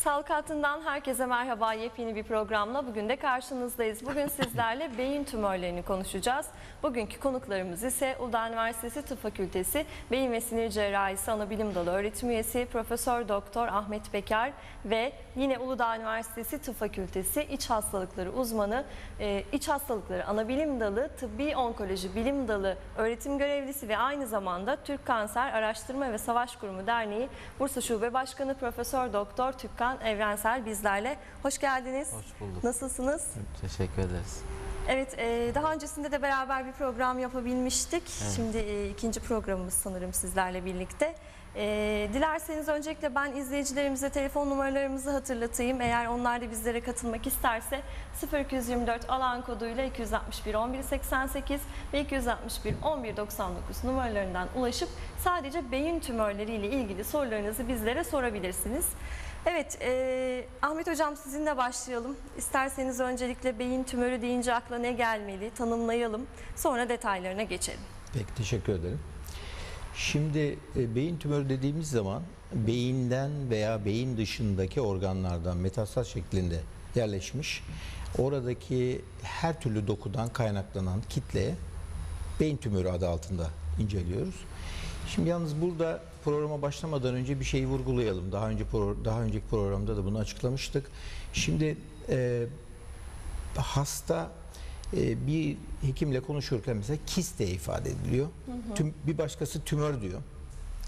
Sağlık Hattı'ndan herkese merhaba. Yepyeni bir programla bugün de karşınızdayız. Bugün sizlerle beyin tümörlerini konuşacağız. Bugünkü konuklarımız ise Uludağ Üniversitesi Tıp Fakültesi Beyin ve Sinir Cerrahisi Anabilim Dalı öğretim üyesi Profesör Doktor Ahmet Bekar ve yine Uludağ Üniversitesi Tıp Fakültesi İç Hastalıkları uzmanı, e, İç Hastalıkları Anabilim Dalı Tıbbi Onkoloji Bilim Dalı öğretim görevlisi ve aynı zamanda Türk Kanser Araştırma ve Savaş Kurumu Derneği Bursa Şube Başkanı Profesör Doktor Tükkan Evrensel bizlerle. Hoş geldiniz. Hoş bulduk. Nasılsınız? Teşekkür ederiz. Evet, e, daha öncesinde de beraber bir program yapabilmiştik. Şimdi e, ikinci programımız sanırım sizlerle birlikte. E, dilerseniz öncelikle ben izleyicilerimize telefon numaralarımızı hatırlatayım. Eğer onlar da bizlere katılmak isterse 0224 alan koduyla 261 11 88 ve 261 11 99 numaralarından ulaşıp sadece beyin tümörleri ile ilgili sorularınızı bizlere sorabilirsiniz. Evet, e, Ahmet Hocam sizinle başlayalım. İsterseniz öncelikle beyin tümörü deyince akla ne gelmeli tanımlayalım. Sonra detaylarına geçelim. Peki teşekkür ederim. Şimdi e, beyin tümörü dediğimiz zaman beyinden veya beyin dışındaki organlardan metastaz şeklinde yerleşmiş oradaki her türlü dokudan kaynaklanan kitleye beyin tümörü adı altında inceliyoruz. Şimdi yalnız burada programa başlamadan önce bir şeyi vurgulayalım. Daha önce daha önceki programda da bunu açıklamıştık. Şimdi e, hasta e, bir hekimle konuşurken mesela kist diye ifade ediliyor. Tüm, bir başkası tümör diyor.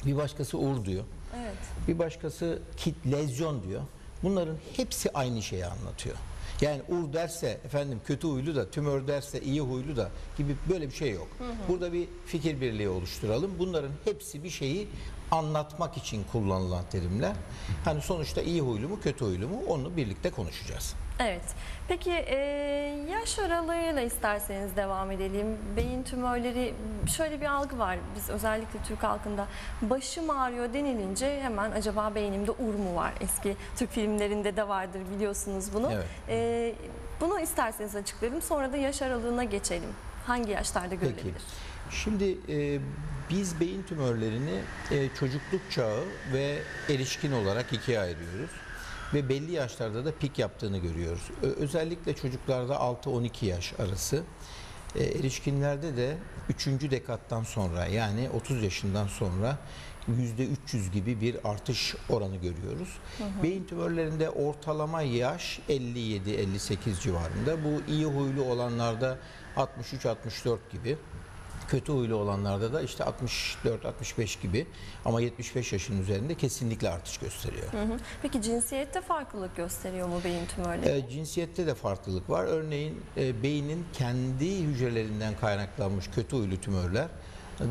Bir başkası ur diyor. Evet. Bir başkası kit lezyon diyor. Bunların hepsi aynı şeyi anlatıyor. Yani ur derse efendim kötü huylu da tümör derse iyi huylu da gibi böyle bir şey yok. Burada bir fikir birliği oluşturalım. Bunların hepsi bir şeyi anlatmak için kullanılan terimler. Hani sonuçta iyi huylu mu kötü huylu mu onu birlikte konuşacağız. Evet. Peki e, yaş aralığıyla isterseniz devam edelim. Beyin tümörleri şöyle bir algı var. Biz özellikle Türk halkında başım ağrıyor denilince hemen acaba beynimde ur mu var? Eski Türk filmlerinde de vardır biliyorsunuz bunu. Evet. E, bunu isterseniz açıklayalım. Sonra da yaş aralığına geçelim. Hangi yaşlarda görülebilir? Şimdi e, biz beyin tümörlerini e, çocukluk çağı ve erişkin olarak ikiye ayırıyoruz. Ve belli yaşlarda da pik yaptığını görüyoruz. Özellikle çocuklarda 6-12 yaş arası. E, erişkinlerde de 3. dekattan sonra yani 30 yaşından sonra %300 gibi bir artış oranı görüyoruz. Beyin tümörlerinde ortalama yaş 57-58 civarında. Bu iyi huylu olanlarda 63-64 gibi. Kötü huylu olanlarda da işte 64-65 gibi ama 75 yaşın üzerinde kesinlikle artış gösteriyor. Hı hı. Peki cinsiyette farklılık gösteriyor mu beyin tümörleri? E, cinsiyette de farklılık var. Örneğin e, beynin kendi hücrelerinden kaynaklanmış kötü huylu tümörler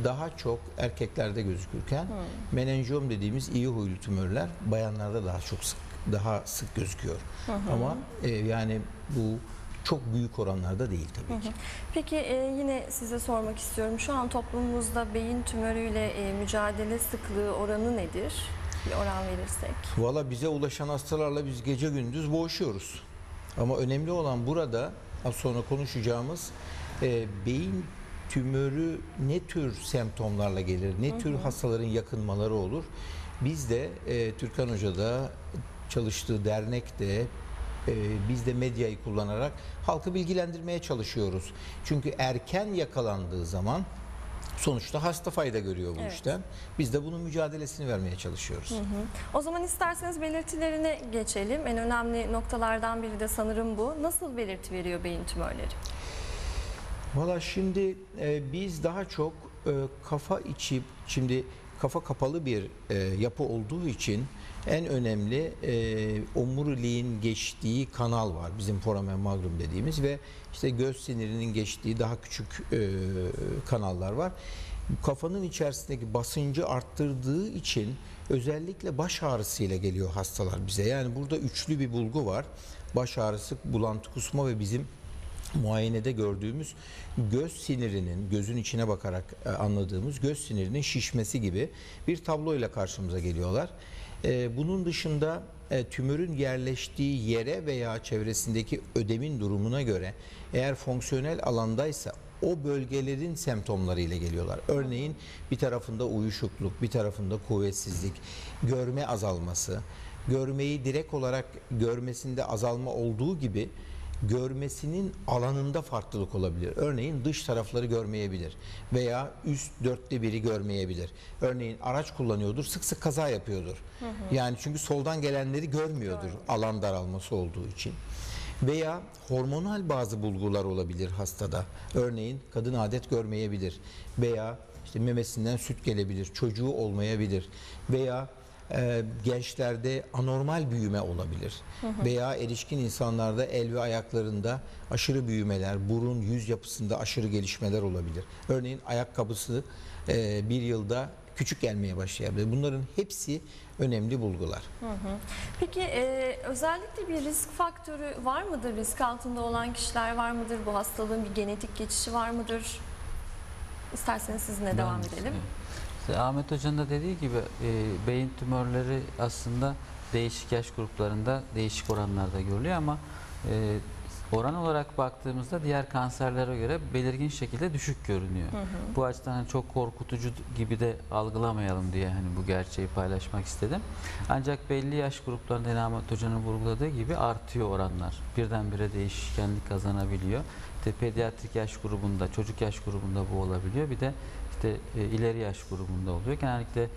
daha çok erkeklerde gözükürken menenjom dediğimiz iyi huylu tümörler bayanlarda daha çok sık daha sık gözüküyor. Ama e, yani bu çok büyük oranlarda değil tabii ki. Peki e, yine size sormak istiyorum. Şu an toplumumuzda beyin tümörüyle e, mücadele sıklığı oranı nedir? Bir oran verirsek. Valla bize ulaşan hastalarla biz gece gündüz boğuşuyoruz. Ama önemli olan burada az sonra konuşacağımız e, beyin tümörü ne tür semptomlarla gelir, ne tür hastaların yakınmaları olur. Biz de e, Türkan Hoca'da çalıştığı dernekte e, biz de medyayı kullanarak halkı bilgilendirmeye çalışıyoruz. Çünkü erken yakalandığı zaman sonuçta hasta fayda görüyor bu Evet. işten. Biz de bunun mücadelesini vermeye çalışıyoruz. O zaman isterseniz belirtilerine geçelim. En önemli noktalardan biri de sanırım bu. Nasıl belirti veriyor beyin tümörleri? Valla şimdi e, biz daha çok e, kafa içi şimdi kafa kapalı bir e, yapı olduğu için en önemli e, omuriliğin geçtiği kanal var bizim foramen magnum dediğimiz ve işte göz sinirinin geçtiği daha küçük e, kanallar var. Kafanın içerisindeki basıncı arttırdığı için özellikle baş ağrısıyla geliyor hastalar bize. Yani burada üçlü bir bulgu var. Baş ağrısı, bulantı, kusma ve bizim muayenede gördüğümüz göz sinirinin, gözün içine bakarak e, anladığımız göz sinirinin şişmesi gibi bir tabloyla karşımıza geliyorlar. E, Bunun dışında e, tümörün yerleştiği yere veya çevresindeki ödemin durumuna göre eğer fonksiyonel alandaysa o bölgelerin semptomları ile geliyorlar. Örneğin bir tarafında uyuşukluk, bir tarafında kuvvetsizlik, görme azalması, görmeyi direkt olarak görmesinde azalma olduğu gibi görmesinin alanında farklılık olabilir. Örneğin dış tarafları görmeyebilir veya üst dörtte biri görmeyebilir. Örneğin araç kullanıyordur, sık sık kaza yapıyordur. Yani çünkü soldan gelenleri görmüyordur alan daralması olduğu için. Veya hormonal bazı bulgular olabilir hastada. Örneğin kadın adet görmeyebilir veya işte memesinden süt gelebilir, çocuğu olmayabilir veya e, gençlerde anormal büyüme olabilir. Veya erişkin insanlarda el ve ayaklarında aşırı büyümeler, burun, yüz yapısında aşırı gelişmeler olabilir. Örneğin ayakkabısı e, bir yılda küçük gelmeye başlayabilir. Bunların hepsi önemli bulgular. Peki e, özellikle bir risk faktörü var mıdır? Risk altında olan kişiler var mıdır? Bu hastalığın bir genetik geçişi var mıdır? İsterseniz sizinle devam Ben- edelim. İşte Ahmet Hoca'nın da dediği gibi e, beyin tümörleri aslında değişik yaş gruplarında değişik oranlarda görülüyor ama e, oran olarak baktığımızda diğer kanserlere göre belirgin şekilde düşük görünüyor. Bu açıdan hani çok korkutucu gibi de algılamayalım diye hani bu gerçeği paylaşmak istedim. Ancak belli yaş gruplarında yine Ahmet Hoca'nın vurguladığı gibi artıyor oranlar. Birdenbire değişkenlik kazanabiliyor. İşte pediatrik yaş grubunda, çocuk yaş grubunda bu olabiliyor. Bir de işte e, ileri yaş grubunda oluyor. Genellikle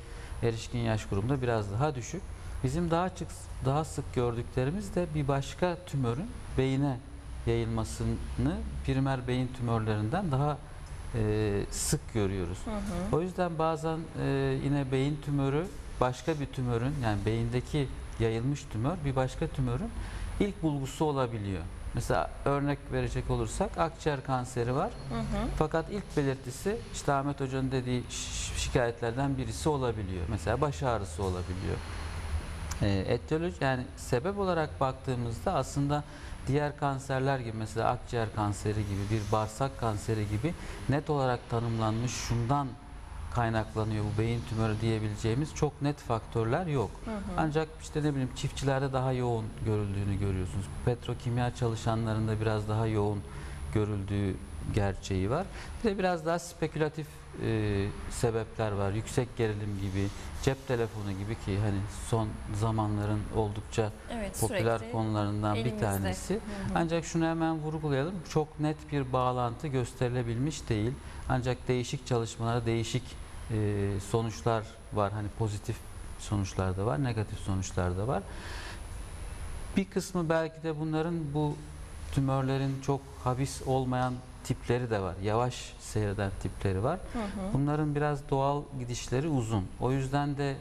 erişkin yaş grubunda biraz daha düşük. Bizim daha sık daha sık gördüklerimiz de bir başka tümörün beyine yayılmasını primer beyin tümörlerinden daha e, sık görüyoruz. Hı hı. O yüzden bazen e, yine beyin tümörü başka bir tümörün yani beyindeki yayılmış tümör bir başka tümörün ilk bulgusu olabiliyor. Mesela örnek verecek olursak akciğer kanseri var. Hı hı. Fakat ilk belirtisi işte Ahmet Hoca'nın dediği şikayetlerden birisi olabiliyor. Mesela baş ağrısı olabiliyor. Ee, etiyoloji yani sebep olarak baktığımızda aslında diğer kanserler gibi mesela akciğer kanseri gibi bir bağırsak kanseri gibi net olarak tanımlanmış şundan kaynaklanıyor bu beyin tümörü diyebileceğimiz çok net faktörler yok. Hı hı. Ancak işte ne bileyim çiftçilerde daha yoğun görüldüğünü görüyorsunuz. Petrokimya çalışanlarında biraz daha yoğun görüldüğü gerçeği var. Bir de biraz daha spekülatif e, sebepler var. Yüksek gerilim gibi, cep telefonu gibi ki hani son zamanların oldukça Evet, popüler konularından bir elimizde. tanesi. Hı hı. Ancak şunu hemen vurgulayalım. Çok net bir bağlantı gösterilebilmiş değil. Ancak değişik çalışmalara değişik e, sonuçlar var. Hani pozitif sonuçlar da var, negatif sonuçlar da var. Bir kısmı belki de bunların bu tümörlerin çok habis olmayan tipleri de var. Yavaş seyreden tipleri var. Hı hı. Bunların biraz doğal gidişleri uzun. O yüzden de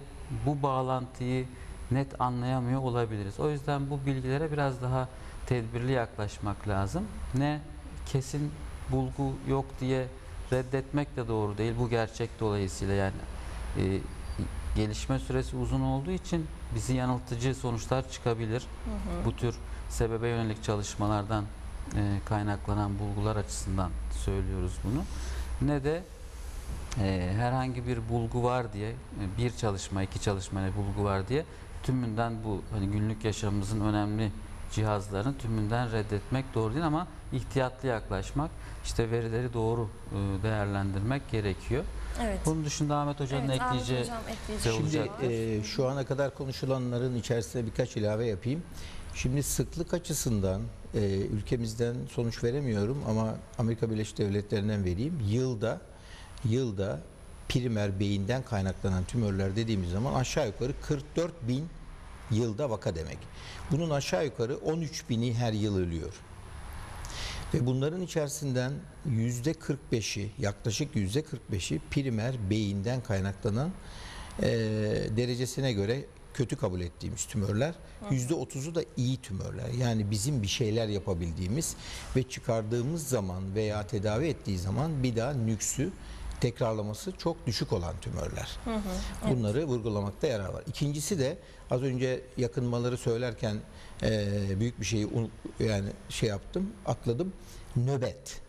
bu bağlantıyı net anlayamıyor olabiliriz. O yüzden bu bilgilere biraz daha tedbirli yaklaşmak lazım. Ne kesin bulgu yok diye reddetmek de doğru değil. Bu gerçek dolayısıyla yani e, gelişme süresi uzun olduğu için bizi yanıltıcı sonuçlar çıkabilir. Hı hı. Bu tür sebebe yönelik çalışmalardan e, kaynaklanan bulgular açısından söylüyoruz bunu. Ne de e, herhangi bir bulgu var diye e, bir çalışma, iki çalışmayla bulgu var diye tümünden bu hani günlük yaşamımızın önemli cihazlarını tümünden reddetmek doğru değil ama ihtiyatlı yaklaşmak, işte verileri doğru e, değerlendirmek gerekiyor. Evet. Bunun dışında Ahmet Hoca'nın Evet, Ahmet ekleyeceği Hocam ekleyeceği şey şey Şimdi e, şu ana kadar konuşulanların içerisine birkaç ilave yapayım. Şimdi sıklık açısından e, ülkemizden sonuç veremiyorum ama Amerika Birleşik Devletleri'nden vereyim. Yılda yılda primer beyinden kaynaklanan tümörler dediğimiz zaman aşağı yukarı 44 bin yılda vaka demek. Bunun aşağı yukarı 13 bini her yıl ölüyor. Ve bunların içerisinden yüzde 45'i yaklaşık yüzde 45'i primer beyinden kaynaklanan e, derecesine göre kötü kabul ettiğimiz tümörler. Yüzde 30'u da iyi tümörler. Yani bizim bir şeyler yapabildiğimiz ve çıkardığımız zaman veya tedavi ettiği zaman bir daha nüksü tekrarlaması çok düşük olan tümörler. Hı hı. Bunları vurgulamakta yarar var. İkincisi de az önce yakınmaları söylerken e, büyük bir şeyi yani şey yaptım, atladım. Nöbet.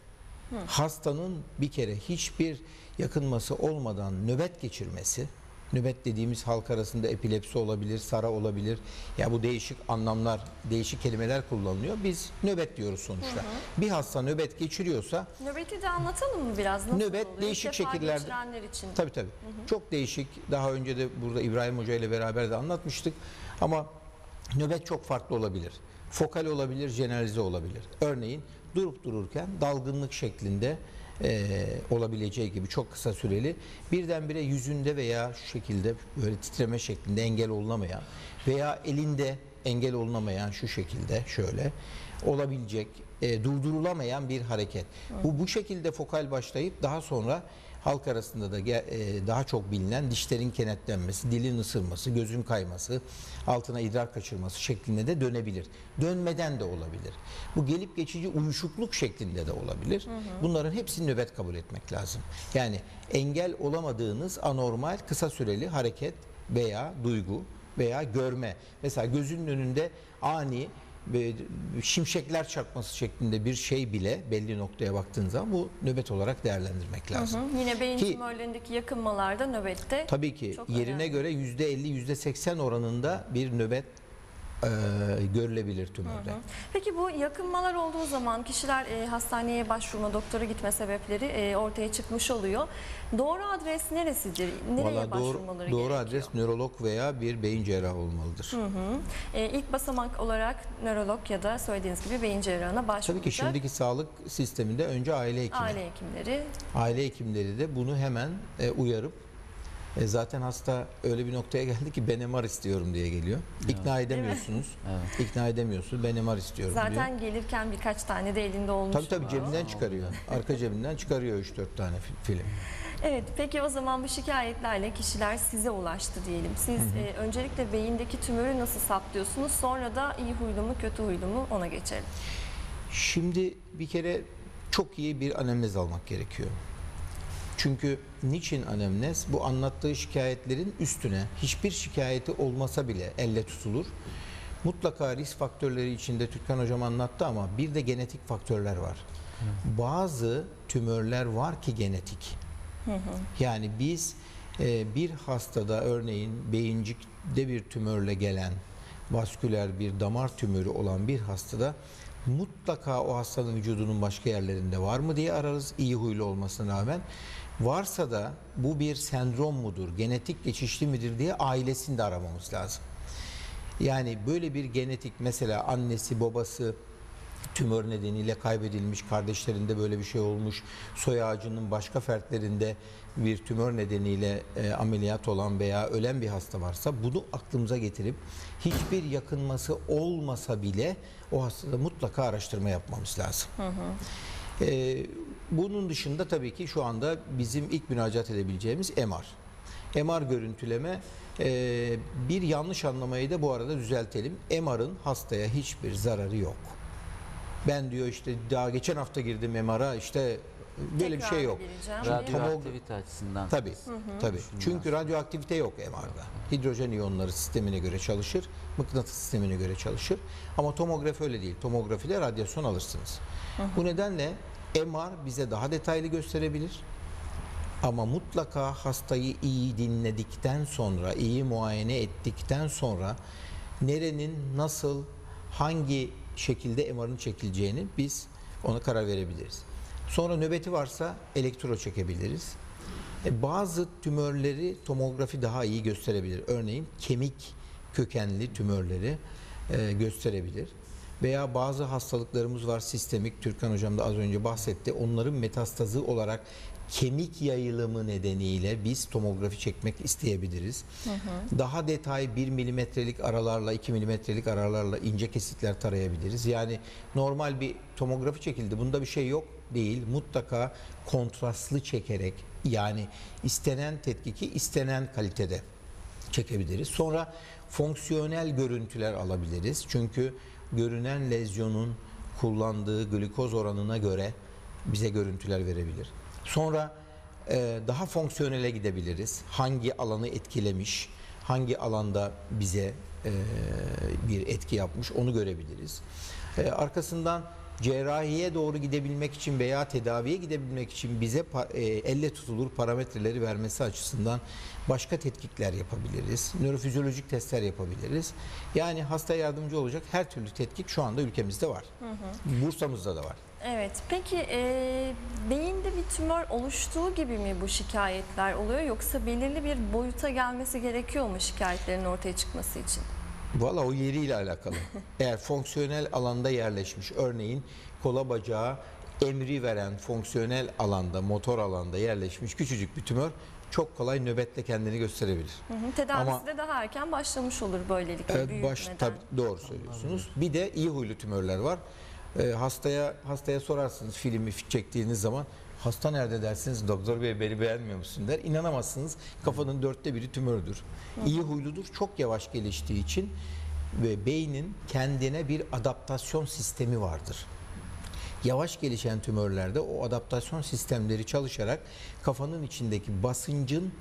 Hastanın bir kere hiçbir yakınması olmadan nöbet geçirmesi, nöbet dediğimiz halk arasında epilepsi olabilir, sara olabilir. Ya bu değişik anlamlar, değişik kelimeler kullanılıyor. Biz nöbet diyoruz sonuçta. Bir hasta nöbet geçiriyorsa Nöbeti de anlatalım mı biraz? Nasıl Nöbet oluyor? değişik İlk defa şekillerde- geçirenler için. Tabii tabii. Çok değişik. Daha önce de burada İbrahim Hoca ile beraber de anlatmıştık. Ama Nöbet çok farklı olabilir. Fokal olabilir, generalize olabilir. Örneğin durup dururken dalgınlık şeklinde eee, olabileceği gibi çok kısa süreli birdenbire yüzünde veya şu şekilde böyle titreme şeklinde engel olunamayan veya elinde engel olunamayan şu şekilde şöyle olabilecek e, durdurulamayan bir hareket. Bu bu şekilde fokal başlayıp daha sonra halk arasında da e, daha çok bilinen dişlerin kenetlenmesi, dilin ısırması, gözün kayması, altına idrar kaçırması şeklinde de dönebilir. Dönmeden de olabilir. Bu gelip geçici uyuşukluk şeklinde de olabilir. Bunların hepsini nöbet kabul etmek lazım. Yani engel olamadığınız anormal kısa süreli hareket veya duygu veya görme. Mesela gözünün önünde ani şimşekler çarpması şeklinde bir şey bile belli noktaya baktığın zaman bu nöbet olarak değerlendirmek lazım. Hı, Yine beyin Ki- tümörlerindeki yakınmalarda nöbette Tabii ki yerine önemli. göre %50 %80 oranında bir nöbet e, görülebilir tümörde. Peki bu yakınmalar olduğu zaman kişiler e, hastaneye başvurma, doktora gitme sebepleri e, ortaya çıkmış oluyor. Doğru adres neresidir? Nereye Valla doğru, başvurmaları doğru gerekiyor? adres nörolog veya bir beyin cerrahı olmalıdır. E, ilk basamak olarak nörolog ya da söylediğiniz gibi beyin cerrahına başvuracak. Tabii ki şimdiki sağlık sisteminde önce aile hekimi. Aile hekimleri. Aile hekimleri de bunu hemen e, uyarıp e, zaten hasta öyle bir noktaya geldi ki ben MR istiyorum diye geliyor. İkna edemiyorsunuz. Evet. İkna edemiyorsunuz. Ben MR istiyorum diyor. Zaten gelirken birkaç tane de elinde olmuş. Tabii tabii cebinden çıkarıyor. Arka cebinden çıkarıyor 3-4 tane fi- film. Evet peki o zaman bu şikayetlerle kişiler size ulaştı diyelim. Siz e, öncelikle beyindeki tümörü nasıl saptıyorsunuz? Sonra da iyi huylu mu kötü huylu mu ona geçelim. Şimdi bir kere çok iyi bir anemnez almak gerekiyor. Çünkü niçin anemnez? Bu anlattığı şikayetlerin üstüne hiçbir şikayeti olmasa bile elle tutulur. Mutlaka risk faktörleri içinde Türkan Hocam anlattı ama bir de genetik faktörler var. Bazı tümörler var ki genetik. Yani biz e, bir hastada örneğin beyincikte bir tümörle gelen vasküler bir damar tümörü olan bir hastada mutlaka o hastanın vücudunun başka yerlerinde var mı diye ararız iyi huylu olmasına rağmen. Varsa da bu bir sendrom mudur, genetik geçişli midir diye ailesini de aramamız lazım. Yani böyle bir genetik mesela annesi babası tümör nedeniyle kaybedilmiş, kardeşlerinde böyle bir şey olmuş, soy ağacının başka fertlerinde bir tümör nedeniyle e, ameliyat olan veya ölen bir hasta varsa bunu aklımıza getirip hiçbir yakınması olmasa bile o hastada mutlaka araştırma yapmamız lazım. E, bunun dışında tabii ki şu anda bizim ilk müracaat edebileceğimiz MR. MR görüntüleme e, bir yanlış anlamayı da bu arada düzeltelim. MR'ın hastaya hiçbir zararı yok. Ben diyor işte daha geçen hafta girdim MR'a işte böyle bir şey yok. Radyoaktivite açısından. Tabii. Tabii. Düşünmez. Çünkü radyoaktivite yok MR'da. Hidrojen iyonları sistemine göre çalışır. Mıknatıs sistemine göre çalışır. Ama tomografi öyle değil. Tomografide radyasyon alırsınız. Bu nedenle MR bize daha detaylı gösterebilir. Ama mutlaka hastayı iyi dinledikten sonra, iyi muayene ettikten sonra nerenin nasıl, hangi şekilde MR'ın çekileceğini biz ona karar verebiliriz. Sonra nöbeti varsa elektro çekebiliriz. E, Bazı tümörleri tomografi daha iyi gösterebilir. Örneğin kemik kökenli tümörleri e, gösterebilir. Veya bazı hastalıklarımız var sistemik. Türkan Hocam da az önce bahsetti. Onların metastazı olarak kemik yayılımı nedeniyle biz tomografi çekmek isteyebiliriz. Daha detay 1 milimetrelik aralarla 2 milimetrelik aralarla ince kesitler tarayabiliriz. Yani normal bir tomografi çekildi. Bunda bir şey yok değil. Mutlaka kontrastlı çekerek yani istenen tetkiki istenen kalitede çekebiliriz. Sonra fonksiyonel görüntüler alabiliriz. Çünkü görünen lezyonun kullandığı glikoz oranına göre bize görüntüler verebilir. Sonra e, daha fonksiyonele gidebiliriz. Hangi alanı etkilemiş, hangi alanda bize e, bir etki yapmış onu görebiliriz. E, arkasından cerrahiye doğru gidebilmek için veya tedaviye gidebilmek için bize e, elle tutulur parametreleri vermesi açısından başka tetkikler yapabiliriz. Nörofizyolojik testler yapabiliriz. Yani hasta yardımcı olacak her türlü tetkik şu anda ülkemizde var. Bursa'mızda da var. Evet. Peki e, beyinde bir tümör oluştuğu gibi mi bu şikayetler oluyor yoksa belirli bir boyuta gelmesi gerekiyor mu şikayetlerin ortaya çıkması için? Valla o yeriyle alakalı. Eğer fonksiyonel alanda yerleşmiş, örneğin kola bacağı emri veren fonksiyonel alanda, motor alanda yerleşmiş küçücük bir tümör çok kolay nöbetle kendini gösterebilir. Hı hı. Tedavisi Ama- de daha erken başlamış olur böylelikle Evet, baş tabii doğru söylüyorsunuz. Bir de iyi huylu tümörler var. Ee, hastaya hastaya sorarsınız filmi çektiğiniz zaman hasta nerede dersiniz doktor bey beni beğenmiyor musun der. İnanamazsınız kafanın dörtte biri tümördür. İyi huyludur çok yavaş geliştiği için ve beynin kendine bir adaptasyon sistemi vardır. Yavaş gelişen tümörlerde o adaptasyon sistemleri çalışarak kafanın içindeki basıncın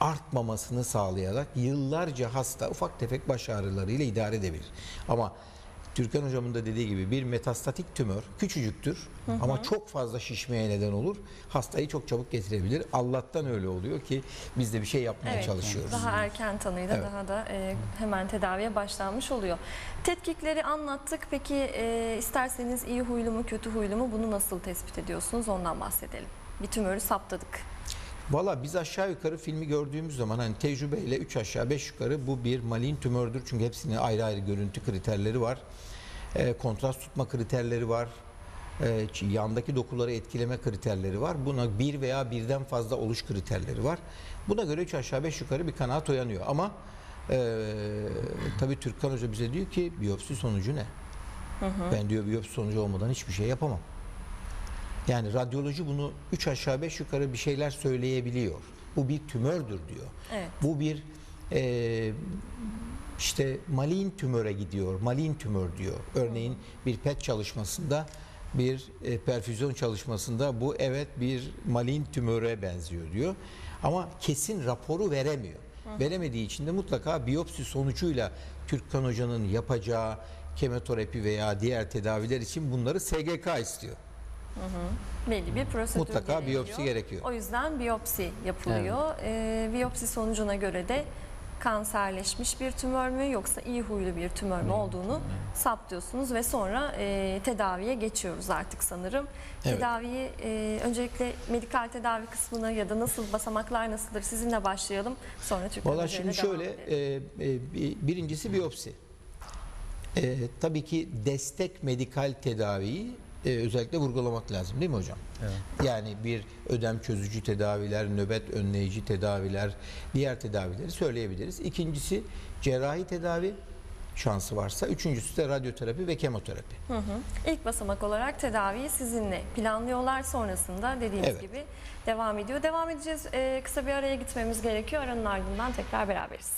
artmamasını sağlayarak yıllarca hasta ufak tefek baş ağrılarıyla idare edebilir. Ama Türkan hocamın da dediği gibi bir metastatik tümör küçücüktür ama çok fazla şişmeye neden olur. Hastayı çok çabuk getirebilir. Allah'tan öyle oluyor ki biz de bir şey yapmaya Evet, çalışıyoruz. Daha erken tanıyla Evet. daha da e, hemen tedaviye başlanmış oluyor. Tetkikleri anlattık. Peki e, isterseniz iyi huylu mu kötü huylu mu bunu nasıl tespit ediyorsunuz ondan bahsedelim. Bir tümörü saptadık. Valla biz aşağı yukarı filmi gördüğümüz zaman hani tecrübeyle 3 aşağı 5 yukarı bu bir malin tümördür. Çünkü hepsinin ayrı ayrı görüntü kriterleri var. Ee, kontrast tutma kriterleri var. Ç- yandaki dokuları etkileme kriterleri var. Buna bir veya birden fazla oluş kriterleri var. Buna göre 3 aşağı 5 yukarı bir kanaat uyanıyor. Ama e, tabii Türkkan Hoca bize diyor ki biyopsi sonucu ne? Ben diyor biyopsi sonucu olmadan hiçbir şey yapamam. Yani radyoloji bunu 3 aşağı 5 yukarı bir şeyler söyleyebiliyor. Bu bir tümördür diyor. Evet. Bu bir e, işte malin tümöre gidiyor. Malin tümör diyor. Örneğin bir PET çalışmasında bir e, perfüzyon çalışmasında bu evet bir malin tümöre benziyor diyor. Ama kesin raporu veremiyor. Veremediği için de mutlaka biyopsi sonucuyla Türkkan Hoca'nın yapacağı kemoterapi veya diğer tedaviler için bunları SGK istiyor. Belli bir prosedür Mutlaka gerekiyor. biyopsi gerekiyor. O yüzden biyopsi yapılıyor. E, biyopsi sonucuna göre de kanserleşmiş bir tümör mü yoksa iyi huylu bir tümör mü olduğunu saptıyorsunuz ve sonra e, tedaviye geçiyoruz artık sanırım. Evet. Tedaviyi e, öncelikle medikal tedavi kısmına ya da nasıl basamaklar nasıldır sizinle başlayalım. Sonra Türkan Valla şimdi şöyle e, e, bi- birincisi biyopsi. E, tabii ki destek medikal tedaviyi e, özellikle vurgulamak lazım değil mi hocam? Yani bir ödem çözücü tedaviler, nöbet önleyici tedaviler, diğer tedavileri söyleyebiliriz. İkincisi cerrahi tedavi şansı varsa. Üçüncüsü de radyoterapi ve kemoterapi. Hı hı. İlk basamak olarak tedaviyi sizinle planlıyorlar. Sonrasında dediğiniz Evet. gibi devam ediyor. Devam edeceğiz. Ee, kısa bir araya gitmemiz gerekiyor. Aranın ardından tekrar beraberiz.